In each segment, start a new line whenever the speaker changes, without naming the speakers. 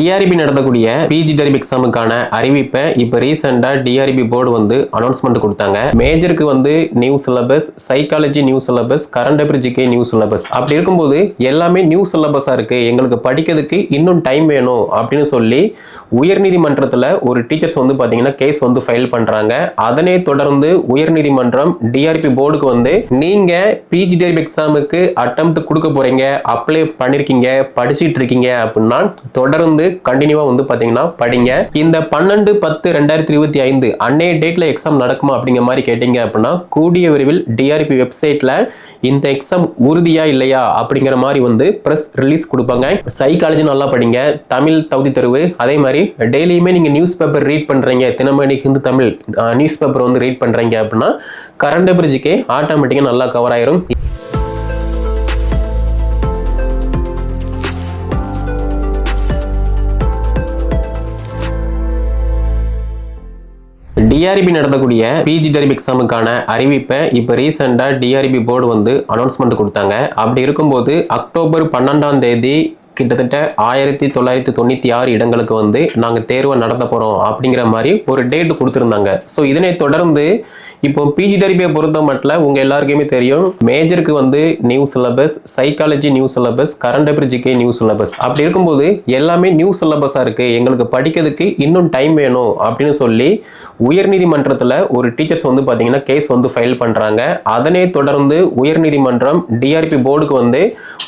TRP நடத்தக்கூடிய PG டெரிப் எக்ஸாமுக்கான அறிவிப்பை இப்போ ரீசெண்டாக டிஆர்பி போர்டு வந்து அனௌன்ஸ்மெண்ட் கொடுத்தாங்க. மேஜருக்கு வந்து new syllabus psychology new syllabus current affair GK new syllabus அப்படி இருக்கும்போது எல்லாமே நியூ சிலபஸாக இருக்குது எங்களுக்கு படிக்கிறதுக்கு இன்னும் டைம் வேணும் அப்படின்னு சொல்லி உயர்நீதிமன்றத்தில் ஒரு டீச்சர்ஸ் வந்து பார்த்தீங்கன்னா கேஸ் வந்து ஃபைல் பண்ணுறாங்க அதனை தொடர்ந்து உயர்நீதிமன்றம் டிஆர்பி போர்டுக்கு வந்து நீங்கள் பிஜி டெரிப் எக்ஸாமுக்கு அட்டம் கொடுக்க போகிறீங்க அப்ளை பண்ணியிருக்கீங்க படிச்சிட்டு இருக்கீங்க அப்படின்னா தொடர்ந்து கண்டினியூவா வந்து பாத்தீங்கன்னா படிங்க. இந்த பன்னெண்டு பத்து ரெண்டாயிரத்தி இருபத்தி ஐந்து அன்னைய டேட்ல எக்ஸாம் நடக்குமா அப்படிங்கிற மாதிரி கேட்டீங்க அப்படின்னா கூடிய விரைவில் டிஆர்பி வெப்சைட்ல இந்த எக்ஸாம் உறுதியா இல்லையா அப்படிங்கிற மாதிரி வந்து ப்ரெஸ் ரிலீஸ் கொடுப்பாங்க. சைக்காலஜி நல்லா படிங்க. தமிழ் தகுதி தெருவு. அதே மாதிரி டெய்லியுமே நீங்க நியூஸ் பேப்பர் ரீட் பண்றீங்க. தினமணி ஹிந்து தமிழ் நியூஸ் பேப்பர் வந்து ரீட் பண்றீங்க அப்படின்னா கரண்ட் பிரிட்ஜுக்கே ஆட்டோமேட்டிக்காக நல்லா கவர் ஆயிரும். டிஆர்பி நடத்தக்கூடிய பிஜி டெரிப் எக்ஸாமுக்கான அறிவிப்பை இப்போ ரீசெண்டாக டிஆர்பி போர்டு வந்து அனௌன்ஸ்மெண்ட் கொடுத்தாங்க. அப்படி இருக்கும்போது அக்டோபர் பன்னெண்டாம் தேதி கிட்டத்தட்ட ஆயிரத்தி தொள்ளாயிரத்தி தொண்ணூற்றி ஆறு இடங்களுக்கு வந்து நாங்கள் தேர்வை நடத்த போகிறோம் அப்படிங்கிற மாதிரி ஒரு டேட் கொடுத்துருந்தாங்க. ஸோ இதனை தொடர்ந்து இப்போ பிஜி டெரிபியை பொறுத்த மட்டும் உங்கள் எல்லாருக்குமே தெரியும். மேஜருக்கு வந்து new syllabus psychology new syllabus current affair GK new syllabus அப்படி இருக்கும்போது எல்லாமே நியூ சிலபஸாக இருக்குது எங்களுக்கு படிக்கிறதுக்கு இன்னும் டைம் வேணும் அப்படின்னு சொல்லி உயர்நீதிமன்றத்தில் ஒரு டீச்சர்ஸ் வந்து பார்த்தீங்கன்னா கேஸ் வந்து ஃபைல் பண்ணுறாங்க அதனை தொடர்ந்து உயர்நீதிமன்றம் டிஆர்பி போர்டுக்கு வந்து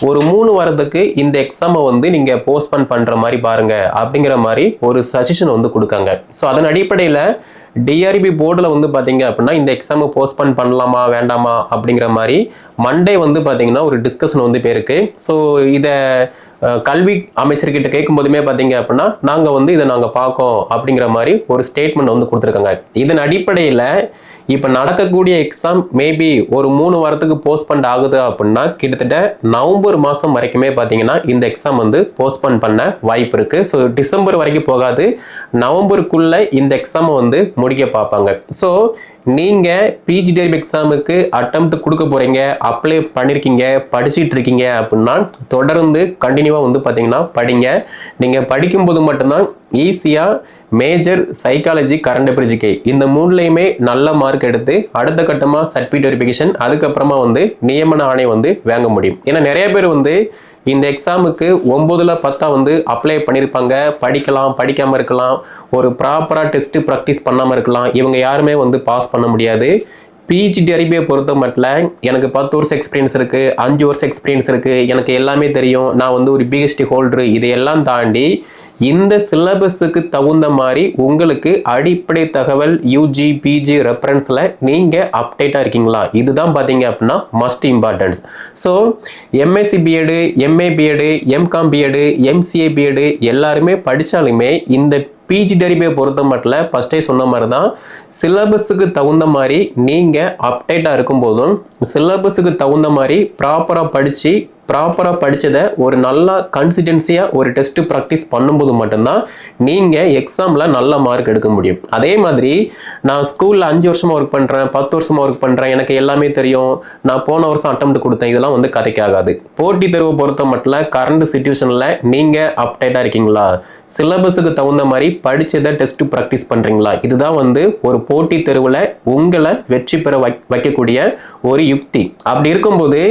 ஒரு மூணு வாரத்துக்கு இந்த எக்ஸாமை வந்து நீங்கள் போஸ்ட்பன் பண்ணுற மாதிரி பாருங்க அப்படிங்கிற மாதிரி ஒரு சஜஷன் வந்து கொடுக்காங்க. ஸோ அதன் அடிப்படையில் டிஆர்பி போர்டில் வந்து பார்த்தீங்க அப்படின்னா இந்த எக்ஸாமை போஸ்ட்பன் பண்ணலாமா வேண்டாமா அப்படிங்கிற மாதிரி மண்டே வந்து பார்த்தீங்கன்னா ஒரு டிஸ்கஷன் வந்து போயிருக்கு. ஸோ இதை கல்வி அமைச்சர்கிட்ட கேட்கும் போதுமே பார்த்தீங்க அப்படின்னா நாங்கள் வந்து இதை நாங்கள் பார்க்கோம் அப்படிங்கிற மாதிரி ஒரு ஸ்டேட்மெண்ட் வந்து கொடுத்துருக்காங்க. இதன் அடிப்படையில் இப்போ நடக்கக்கூடிய எக்ஸாம் மேபி ஒரு மூணு வாரத்துக்கு போஸ்ட்பண்ட் ஆகுது அப்படின்னா கிட்டத்தட்ட நவம்பர் மாதம் வரைக்குமே பார்த்தீங்கன்னா இந்த எக்ஸாம் வந்து போஸ்ட்பண்ட் பண்ண வாய்ப்பு இருக்குது ஸோ டிசம்பர் வரைக்கும் போகாது. நவம்பருக்குள்ளே இந்த எக்ஸாமை வந்து முடிக்க பார்ப்பாங்க. ஸோ நீங்கள் பிஜி டெரிப் எக்ஸாமுக்கு அட்டம்ப்ட் கொடுக்க போகிறீங்க அப்ளை பண்ணியிருக்கீங்க படிச்சுட்டு இருக்கீங்க அப்படின்னா தொடர்ந்து கண்டினியூவாக வந்து பார்த்தீங்கன்னா படிங்க. நீங்கள் படிக்கும்போது மட்டும்தான் ஈஸியாக மேஜர் சைக்காலஜி கரண்ட் அஃபேர் இந்த மூணுலையுமே நல்ல மார்க் எடுத்து அடுத்த கட்டமாக சர்டிஃபிகேட் வெரிஃபிகேஷன் அதுக்கப்புறமா வந்து நியமன ஆணை வந்து வாங்க முடியும். ஏன்னா நிறைய பேர் வந்து இந்த எக்ஸாமுக்கு ஒம்பதில் பத்தா வந்து அப்ளை பண்ணியிருப்பாங்க படிக்கலாம் படிக்காமல் இருக்கலாம். ஒரு ப்ராப்பராக டெஸ்ட்டு ப்ராக்டிஸ் பண்ணாமல் இருக்கலாம். இவங்க யாருமே வந்து பாஸ் பண்ண முடியாது. பிஜி அறிவியை பொறுத்த மட்டும் எனக்கு பத்து வருஷம் எக்ஸ்பீரியன்ஸ் இருக்குது அஞ்சு வருஷம் எக்ஸ்பீரியன்ஸ் இருக்குது எனக்கு எல்லாமே தெரியும். நான் வந்து ஒரு பிஹெச்டி ஹோல்டரு இதையெல்லாம் தாண்டி இந்த சிலபஸுக்கு தகுந்த மாதிரி உங்களுக்கு அடிப்படை தகவல் யூஜி பிஜி ரெஃபரன்ஸில் நீங்கள் அப்டேட்டாக இருக்கீங்களா? இதுதான் பார்த்தீங்க அப்படின்னா must importance so MSc BEd MA BEd MCom BEd MCA BEd எல்லாருமே படித்தாலுமே இந்த பிஜி டெரிபியை பொறுத்த மட்டும் ஃபஸ்ட்டே சொன்ன மாதிரி தான் சிலபஸுக்கு தகுந்த மாதிரி நீங்கள் அப்டேட்டாக இருக்கும்போதும் சிலபஸுக்கு தகுந்த மாதிரி ப்ராப்பராக படித்து ப்ராப்பராக படித்ததை ஒரு நல்லா கன்சிஸ்டன்சியாக ஒரு டெஸ்ட்டு ப்ராக்டிஸ் பண்ணும்போது மட்டும்தான் நீங்கள் எக்ஸாமில் நல்ல மார்க் எடுக்க முடியும். அதே மாதிரி நான் ஸ்கூலில் அஞ்சு வருஷமாக ஒர்க் பண்ணுறேன் பத்து வருஷமாக ஒர்க் பண்ணுறேன் எனக்கு எல்லாமே தெரியும். நான் போன வருஷம் அட்டம் கொடுத்தேன் இதெல்லாம் வந்து கதைக்காகாது. போட்டி தேர்வை பொறுத்த மட்டும் கரண்ட் சுச்சுவேஷனில் நீங்கள் அப்டேட்டாக இருக்கீங்களா? சிலபஸுக்கு தகுந்த மாதிரி படித்ததை டெஸ்ட்டு ப்ராக்டிஸ் பண்ணுறீங்களா இதுதான் வந்து ஒரு போட்டி தேர்வில் உங்களை வெற்றி பெற வைக்கக்கூடிய ஒரு யுக்தி. அப்படி இருக்கும்போது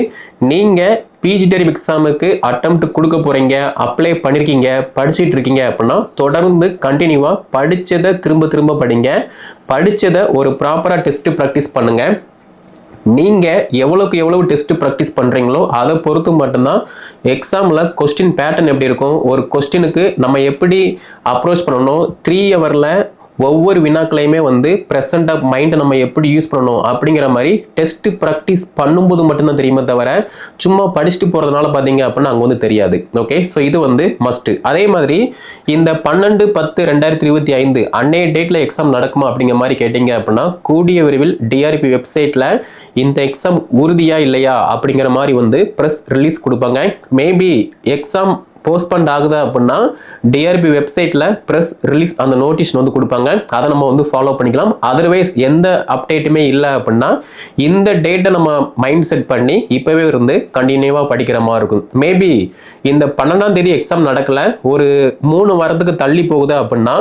நீங்கள் பிஜி டெரிப் எக்ஸாமுக்கு அட்டம்ப்ட் கொடுக்க போகிறீங்க அப்ளை பண்ணியிருக்கீங்க படிச்சுட்டு இருக்கீங்க அப்படின்னா தொடர்ந்து கண்டினியூவாக படித்ததை திரும்ப திரும்ப படிங்க. படித்ததை ஒரு ப்ராப்பராக டெஸ்ட்டு ப்ராக்டிஸ் பண்ணுங்கள் நீங்கள் எவ்வளோக்கு எவ்வளவு டெஸ்ட்டு ப்ராக்டிஸ் பண்ணுறீங்களோ அதை பொறுத்து மட்டும்தான் எக்ஸாமில் கொஸ்டின் பேட்டர்ன் எப்படி இருக்கும் ஒரு கொஸ்டினுக்கு நம்ம எப்படி அப்ரோச் பண்ணணும் த்ரீ ஹவரில் ஒவ்வொரு வினாக்களையுமே வந்து ப்ரெசன்ட் ஆஃப் மைண்டை நம்ம எப்படி யூஸ் பண்ணணும் அப்படிங்கிற மாதிரி டெஸ்ட் ப்ராக்டிஸ் பண்ணும்போது மட்டும்தான் தெரியுமே தவிர சும்மா படிச்சுட்டு போகிறதுனால பார்த்தீங்க அப்படின்னா அங்கே வந்து தெரியாது. ஓகே ஸோ இது வந்து மஸ்ட்டு அதே மாதிரி இந்த பன்னெண்டு பத்து ரெண்டாயிரத்தி இருபத்தி ஐந்து அன்னைய டேட்டில் எக்ஸாம் நடக்குமா அப்படிங்கிற மாதிரி கேட்டிங்க அப்படின்னா கூடிய விரைவில் டிஆர்பி வெப்சைட்டில் இந்த எக்ஸாம் உறுதியா இல்லையா அப்படிங்கிற மாதிரி வந்து ப்ரெஸ் ரிலீஸ் கொடுப்பாங்க. மேபி எக்ஸாம் போஸ்ட்பண்ட் ஆகுது அப்படின்னா டிஆர்பி வெப்சைட்டில் ப்ரெஸ் ரிலீஸ் அந்த நோட்டீஸ் வந்து கொடுப்பாங்க. அதை நம்ம வந்து ஃபாலோ பண்ணிக்கலாம். அதர்வைஸ் எந்த அப்டேட்டுமே இல்லை அப்படின்னா இந்த டேட்டை நம்ம மைண்ட் செட் பண்ணி இப்போவே இருந்து கண்டினியூவாக படிக்கிற மாதிரி இருக்கும். மேபி இந்த பன்னெண்டாம் தேதி எக்ஸாம் நடக்கல. ஒரு மூணு வாரத்துக்கு தள்ளி போகுது அப்படின்னா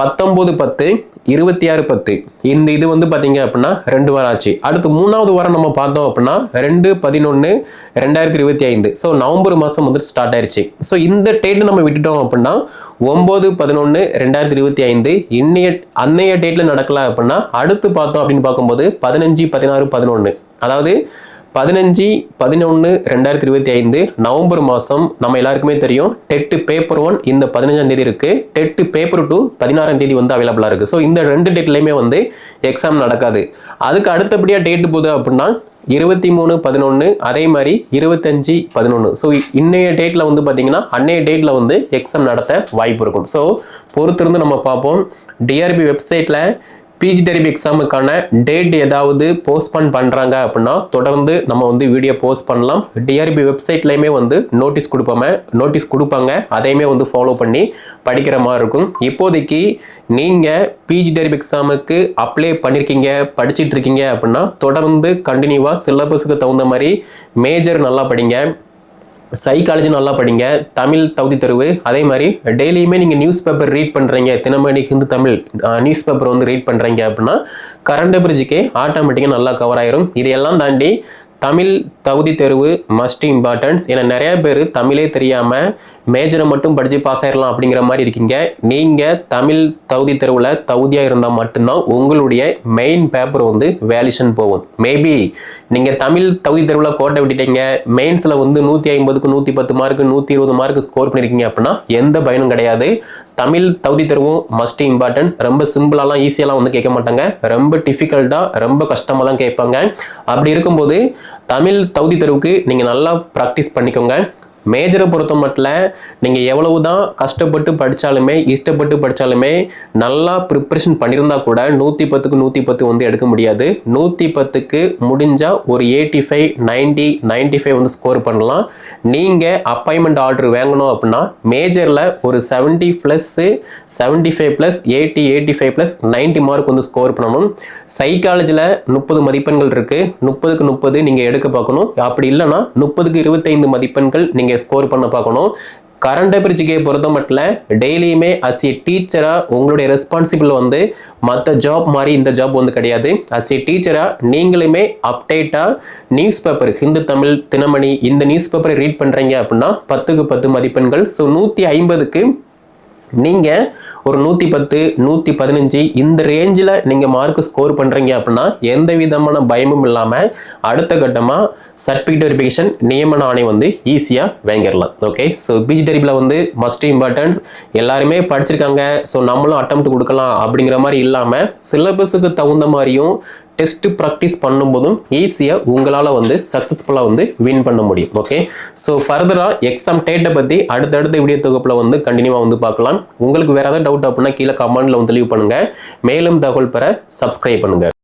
பத்தொம்போது பத்து இருபத்தி ஆறு பத்து. இந்த இது வந்து பார்த்தீங்க அப்படின்னா ரெண்டு வாரம் ஆச்சு. அடுத்து மூணாவது வாரம் நம்ம பார்த்தோம் அப்படின்னா ரெண்டு பதினொன்று ரெண்டாயிரத்தி இருபத்தி ஐந்து. ஸோ நவம்பர் மாதம் வந்துட்டு ஸ்டார்ட் ஆயிடுச்சு ஸோ இந்த டேட் நம்ம விட்டுட்டோம் அப்படின்னா ஒம்பது பதினொன்று ரெண்டாயிரத்தி இருபத்தி ஐந்து. இன்னைய அன்னைய டேட்டில் நடக்கலாம் அப்படின்னா அடுத்து பார்த்தோம் அப்படின்னு பார்க்கும்போது பதினஞ்சு பதினாறு பதினொன்று அதாவது பதினஞ்சு பதினொன்று ரெண்டாயிரத்தி இருபத்தி ஐந்து நவம்பர் மாதம் நம்ம எல்லாருக்குமே தெரியும். டெட்டு பேப்பர் ஒன் இந்த பதினஞ்சாம் தேதி இருக்குது டெட்டு பேப்பர் டூ பதினாறாம் தேதி வந்து அவைலபிளாக இருக்குது ஸோ இந்த ரெண்டு டேட்லையுமே வந்து எக்ஸாம் நடக்காது. அதுக்கு அடுத்தபடியாக டேட்டு போகுது அப்படின்னா இருபத்தி மூணு பதினொன்று அதே மாதிரி இருபத்தஞ்சி பதினொன்று ஸோ இன்னைய டேட்டில் வந்து பார்த்தீங்கன்னா அன்னைய டேட்டில் வந்து எக்ஸாம் நடத்த வாய்ப்பு இருக்கும். ஸோ பொறுத்திருந்து நம்ம பார்ப்போம். டிஆர்பி வெப்சைட்டில் பிஜி டெரிப் எக்ஸாமுக்கான டேட் ஏதாவது போஸ்ட்போன் பண்ணுறாங்க அப்படின்னா தொடர்ந்து நம்ம வந்து வீடியோ போஸ்ட் பண்ணலாம். டிஆர்பி வெப்சைட்லேயுமே வந்து நோட்டீஸ் கொடுப்பாம நோட்டீஸ் கொடுப்பாங்க. அதையுமே வந்து ஃபாலோ பண்ணி படிக்கிற மாதிரி இருக்கும். இப்போதைக்கு நீங்கள் பிஜி டெரிப் எக்ஸாமுக்கு அப்ளை பண்ணியிருக்கீங்க படிச்சிட்டு இருக்கீங்க அப்படின்னா தொடர்ந்து கண்டினியூவாக சிலபஸுக்கு தகுந்த மாதிரி மேஜர் நல்லா படிங்க. சைக்காலஜி நல்லா படிங்க. தமிழ் தகுதி தெருவு அதே மாதிரி டெய்லியுமே நீங்கள் நியூஸ் பேப்பர் ரீட் பண்ணுறீங்க தினமணி ஹிந்து தமிழ் நியூஸ் பேப்பர் வந்து ரீட் பண்ணுறீங்க அப்படின்னா கரண்ட் பிரிட்ஜுக்கே ஆட்டோமேட்டிக்காக நல்லா கவர் ஆயிரும். இதையெல்லாம் தாண்டி தமிழ் தகுதி தேர்வு மஸ்ட் இம்பார்ட்டன்ஸ் ஏன்னா நிறைய பேர் தமிழே தெரியாமல் மேஜரை மட்டும் படித்து பாஸ் ஆயிடலாம் அப்படிங்கிற மாதிரி இருக்கீங்க. நீங்கள் தமிழ் தகுதி தேர்வில் தகுதியாக இருந்தால் மட்டும்தான் உங்களுடைய மெயின் பேப்பர் வந்து வேலிஷன் போகும். மேபி நீங்கள் தமிழ் தகுதி தேர்வில் கோட்டை விட்டுட்டீங்க. மெயின்ஸில் வந்து நூற்றி ஐம்பதுக்கு நூற்றி பத்து மார்க்கு நூற்றி இருபது மார்க்கு ஸ்கோர் பண்ணியிருக்கீங்க அப்படின்னா எந்த பயனும் கிடையாது. தமிழ் தகுதி தேர்வும் மஸ்ட் இம்பார்ட்டன்ஸ் ரொம்ப சிம்பிளாலாம் ஈஸியாலாம் வந்து கேட்க மாட்டாங்க. ரொம்ப டிஃபிகல்ட்டாக ரொம்ப கஷ்டமாக தான் கேட்பாங்க. அப்படி இருக்கும்போது தமிழ் தகுதி தேர்வுக்கு நீங்கள் நல்லா ப்ராக்டிஸ் பண்ணிக்கோங்க. மேஜரை பொறுத்த மட்டும் நீங்கள் எவ்வளவு தான் கஷ்டப்பட்டு படித்தாலுமே இஷ்டப்பட்டு படித்தாலுமே நல்லா ப்ரிப்ரேஷன் பண்ணியிருந்தா கூட நூற்றி பத்துக்கு நூற்றி பத்து வந்து எடுக்க முடியாது. நூற்றி பத்துக்கு முடிஞ்சால் ஒரு eighty five ninety ninety five வந்து ஸ்கோர் பண்ணலாம். நீங்கள் அப்பாயின்மெண்ட் ஆர்டர் வாங்கணும் அப்படின்னா மேஜரில் ஒரு seventy plus seventy five plus eighty eighty five plus ninety mark வந்து ஸ்கோர் பண்ணணும். சைக்காலஜியில் முப்பது மதிப்பெண்கள் இருக்குது முப்பதுக்கு முப்பது நீங்கள் எடுக்க பார்க்கணும். அப்படி இல்லைன்னா முப்பதுக்கு இருபத்தைந்து மதிப்பெண்கள் நீங்கள் ஸ்கோர் பண்ண பார்க்கணும். கரண்ட் அஃபேர்ஸுக்கே பொறுத்த மட்டும் டெய்லியுமே அஸ் ஏ டீச்சராக உங்களுடைய ரெஸ்பான்சிபிள் வந்து மற்ற ஜாப் மாதிரி இந்த ஜாப் வந்து கிடையாது. அஸ் ஏ டீச்சராக நீங்களுமே அப்டேட்டாக நியூஸ் பேப்பர் ஹிந்து தமிழ் தினமணி இந்த நியூஸ் பேப்பரை ரீட் பண்ணுறீங்க அப்படின்னா பத்துக்கு பத்து மதிப்பெண்கள். ஸோ நூற்றி ஐம்பதுக்கு நீங்கள் ஒரு நூற்றி பத்து நூற்றி பதினஞ்சு இந்த ரேஞ்சில் நீங்கள் மார்க் ஸ்கோர் பண்ணுறீங்க அப்படின்னா எந்த விதமான பயமும் இல்லாமல் அடுத்த கட்டமாக சர்டிஃபிகேட் வெரிஃபிகேஷன் நியமன ஆணையம் வந்து ஈஸியாக வாங்கிடலாம். ஓகே ஸோ பிஜி வந்து மஸ்ட் இம்பார்ட்டன்ஸ் எல்லாருமே படிச்சிருக்காங்க. ஸோ நம்மளும் அட்டம் கொடுக்கலாம் அப்படிங்கிற மாதிரி இல்லாமல் சிலபஸுக்கு தகுந்த மாதிரியும் டெஸ்ட் ப்ராக்டிஸ் பண்ணும்போதும் ஈஸியாக உங்களால் வந்து சக்ஸஸ்ஃபுல்லாக வந்து வின் பண்ண முடியும் ஓகே ஸோ ஃபர்தராக எக்ஸாம் டேட்டை பற்றி அடுத்தடுத்த வீடியோ தொகுப்பில் வந்து கண்டினியூவாக வந்து பார்க்கலாம். உங்களுக்கு வேறு ஏதாவது டவுட் அப்படின்னா கீழே கமெண்ட்டில் வந்து லீவ் பண்ணுங்கள் மேலும் தகவல் பெற சப்ஸ்கிரைப் பண்ணுங்கள்